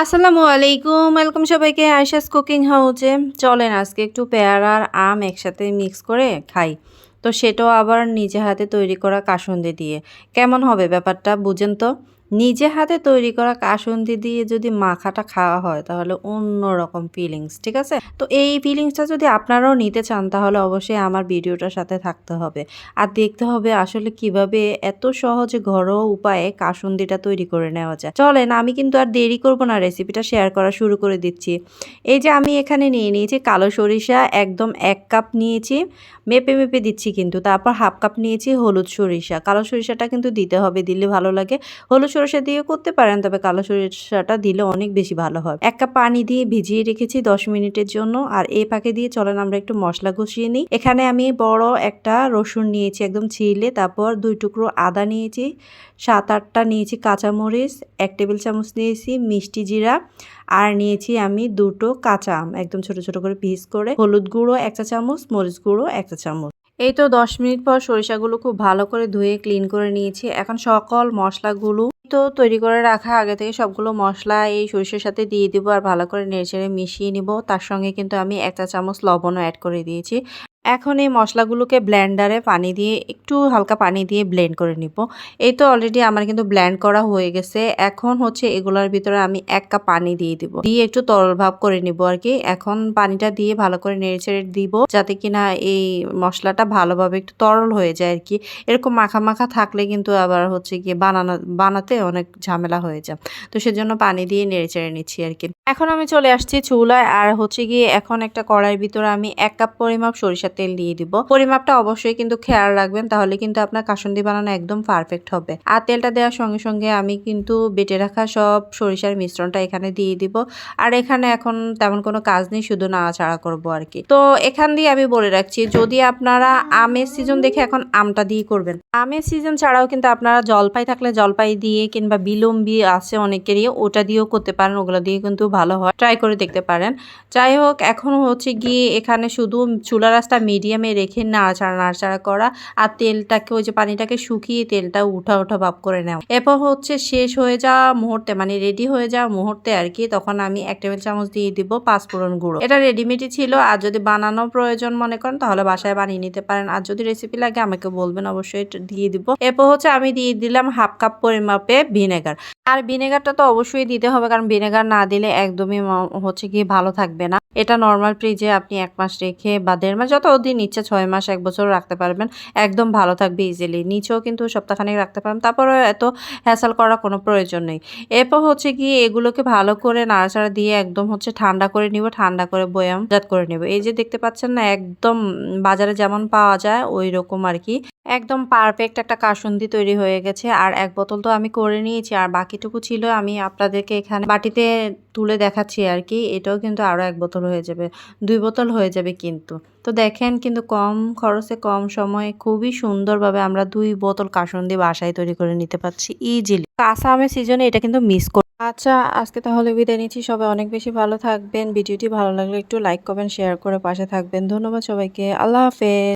আসসালামু আলাইকুম, ওয়েলকাম সবাইকে। আয়সাস কুকিং হাউজে। চলেন আজকে একটু পেয়ারা আর আম একসাথে মিক্স করে খাই। তো সেটাও আবার নিজে হাতে তৈরি করা কাসুন্দি দিয়ে। কেমন হবে ব্যাপারটা বুঝেন তো? নিজে হাতে তৈরি করা কাসুন্দি দিয়ে যদি মাখাটা খাওয়া হয়, তাহলে অন্যরকম ফিলিংস ঠিক আছে? তো এই ফিলিংসটা যদি আপনারাও নিতে চান, তাহলে অবশ্যই আমার ভিডিওটার সাথে থাকতে হবে। আর দেখতে হবে আসলে কীভাবে এত সহজে ঘরোয়া উপায়ে কাসুন্দিটা তৈরি করে নেওয়া যায়। চলেন, আমি কিন্তু আর দেরি করব না রেসিপিটা শেয়ার করা শুরু করে দিচ্ছি। এই যে আমি এখানে নিয়ে নিয়েছি কালো সরিষা, একদম এক কাপ নিয়েছি, মেপে মেপে দিচ্ছি কিন্তু। তারপর হাফ কাপ নিয়েছি হলুদ সরিষা। কালো সরিষাটা কিন্তু দিতে হবে, দিলে ভালো লাগে। হলুদ সরিষা দিয়ে করতে পারেন, তবে কালো সরিষাটা দিলে অনেক বেশি ভালো হয়। এক কাপ পানি দিয়ে ভিজিয়ে রেখেছি দশ মিনিটের জন্য, আর এই পাকে দিয়ে চলেন আমরা একটু মশলা ঘষিয়ে নিই। এখানে আমি বড় একটা রসুন নিয়েছি একদম ছিলে তারপর দুই টুকরো আদা নিয়েছি, সাত আটটা নিয়েছি কাঁচামরিচ, এক টেবিল চামচ নিয়েছি মিষ্টি জিরা, আর নিয়েছি আমি দুটো কাঁচা আম, একদম ছোট ছোট করে পিস করে। হলুদ গুঁড়ো একটা চামচ, মরিচ গুঁড়ো একটা চামচ। এই তো দশ মিনিট পর সরিষাগুলো খুব ভালো করে ধুয়ে ক্লিন করে নিয়েছি। এখন সকল মশলাগুলো তো তৈরি করে রাখা, আগে থেকে সবগুলো মশলা এই সরিষার সাথে দিয়ে দিব আর ভালো করে নেড়ে মিশিয়ে নিব। তার সঙ্গে কিন্তু আমি একটা চামচ লবণও অ্যাড করে দিয়েছি। এখন এই মশলাগুলোকে ব্লেন্ডারে পানি দিয়ে, একটু হালকা পানি দিয়ে ব্লেন্ড করে নিব। এই তো অলরেডি আমার কিন্তু ব্লেন্ড করা হয়ে গেছে। এখন হচ্ছে এগুলোর ভিতরে আমি এক কাপ পানি দিয়ে দিব। দিয়ে একটু তরল ভাব করে নিব আর কি। এখন পানিটা দিয়ে ভালো করে নেড়ে ছেড়ে দিব, যাতে কিনা এই মশলাটা ভালোভাবে একটু তরল হয়ে যায় আর কি। এরকম মাখা মাখা থাকলে কিন্তু আবার হচ্ছে গিয়ে বানানো, বানাতে অনেক ঝামেলা হয়ে যায়। তো সেজন্য পানি দিয়ে নেড়ে চেড়ে নিচ্ছি আর কি। এখন আমি চলে আসছি চুলায়। আর হচ্ছে গিয়ে এখন একটা কড়াইয়ের ভিতরে আমি এক কাপ পরিমাপ সরিষার তেল দিয়ে দিব। পরিমাপটা অবশ্যই কিন্তু খেয়াল রাখবেন, তাহলে কিন্তু আপনার কাসুন্দি বানানো একদম পারফেক্ট হবে। আর তেলটা দেওয়ার সঙ্গে সঙ্গে আমি কিন্তু বেটে রাখা সব সরিষার মিশ্রণটা এখানে দিয়ে দিব। আর এখানে এখন তেমন কোনো কাজ নেই, শুধু নাড়াচাড়া করব আর কি। তো এখান দিয়ে আমি বলে রাখছি, যদি আপনারা আমের সিজন দেখে এখন আমটা দিয়ে করবেন। আমের সিজন ছাড়াও কিন্তু আপনারা জলপাই থাকলে জলপাই দিয়ে কিংবা বিলম্বি আছে অনেকেরই, ওটা দিয়েও করতে পারেন, ওগুলো দিয়ে কিন্তু ভালো হয়। ট্রাই করে দেখতে পারেন। যাই হোক, এখন হচ্ছে গিয়ে এখানে শুধু চুলা রাস্তা মিডিয়ামে রেখে নাড়াচাড়া নাড়াচাড়া করা আর তেলটাকে, ওই যে পানিটাকে শুকিয়ে তেলটা উঠা উঠা ভাব করে নেওয়া। এরপর হচ্ছে শেষ হয়ে যাওয়া মুহূর্তে মানে রেডি হয়ে যাওয়া মুহূর্তে আর কি, তখন আমি এক টেবিল চামচ দিয়ে দিব পাঁচফোড়ন গুঁড়ো। এটা রেডিমেডই ছিল, আর যদি বানানো প্রয়োজন মনে করেন, তাহলে বাসায় বানিয়ে নিতে পারেন। আর যদি রেসিপি লাগে, আমাকে বলবেন, অবশ্যই দিয়ে দিব। এরপর হচ্ছে আমি দিয়ে দিলাম হাফ কাপ পরিমাপে ভিনেগার আর ভিনেগারটা তো অবশ্যই দিতে হবে, কারণ ভিনেগার না দিলে একদমই হচ্ছে কি ভালো থাকবে না। এটা নর্মাল ফ্রিজে আপনি এক মাস রেখে বা দেড় মাস, যত দিন নিচ্ছে ছয় মাস, এক বছর রাখতে পারবেন। একদম ভালো থাকবে ইজিলি নিচেও কিন্তু সপ্তাহখানেক রাখতে পারবেন। তারপরে এত হ্যাসাল করার কোনো প্রয়োজন নেই। এরপর হচ্ছে কি এগুলোকে ভালো করে নাড়াচাড়া দিয়ে একদম হচ্ছে ঠান্ডা করে নিব, ঠান্ডা করে বয়াম জাত করে নেব। এই যে দেখতে পাচ্ছেন না, একদম বাজারে যেমন পাওয়া যায় ওই রকম আর কি। একদম পারফেক্ট একটা কাসুন্দি তৈরি হয়ে গেছে। আর এক বোতল তো আমি করে নিয়েছি, আর বাকিটুকু ছিল আমি আপনাদেরকে এখানে বাটিতে তুলে দেখাচ্ছি আর কি। এটাও কিন্তু আরও এক বোতল হয়ে যাবে, দুই বোতল হয়ে যাবে কিন্তু। তো দেখেন কিন্তু কম খরচে, কম সময়ে খুবই সুন্দরভাবে আমরা দুই বোতল কাসুন্দি বাসায় তৈরি করে নিতে পারছি ইজিলি কাঁচা আমের সিজনে এটা কিন্তু মিস কর আচ্ছা আজকে তাহলে বিদায় নিচ্ছি। সবাই অনেক বেশি ভালো থাকবেন। ভিডিওটি ভালো লাগলে একটু লাইক করবেন শেয়ার করে পাশে থাকবেন। ধন্যবাদ সবাইকে। আল্লাহ হাফেজ।